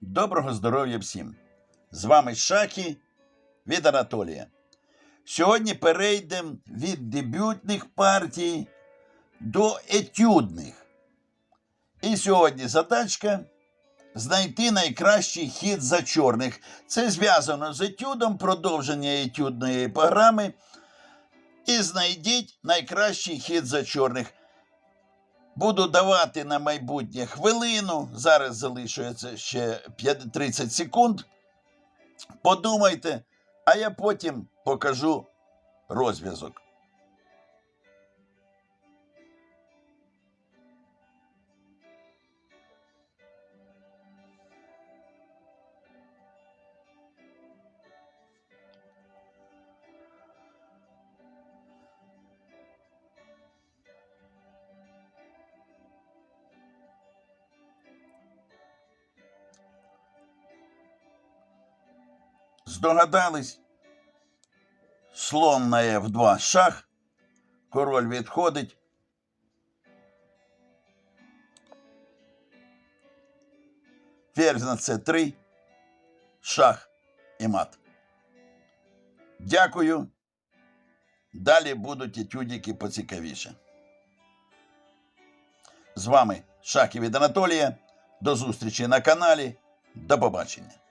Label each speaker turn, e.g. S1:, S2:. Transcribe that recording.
S1: Доброго здоров'я всім! З вами Шахі від Анатолія. Сьогодні перейдемо від дебютних партій до етюдних. І сьогодні задачка знайти найкращий хід за чорних. Це зв'язано з етюдом, продовження етюдної програми. І знайдіть найкращий хід за чорних. Буду давати на майбутнє хвилину. Зараз залишується ще 5 30 секунд. Подумайте, а я потім покажу розв'язок. Здогадались? Слон на F2 шах. Король відходить. Ферзь на С3. Шах і мат. Дякую. Далі будуть етюдики поцікавіше. З вами Шахи від Анатолія. До зустрічі на каналі. До побачення.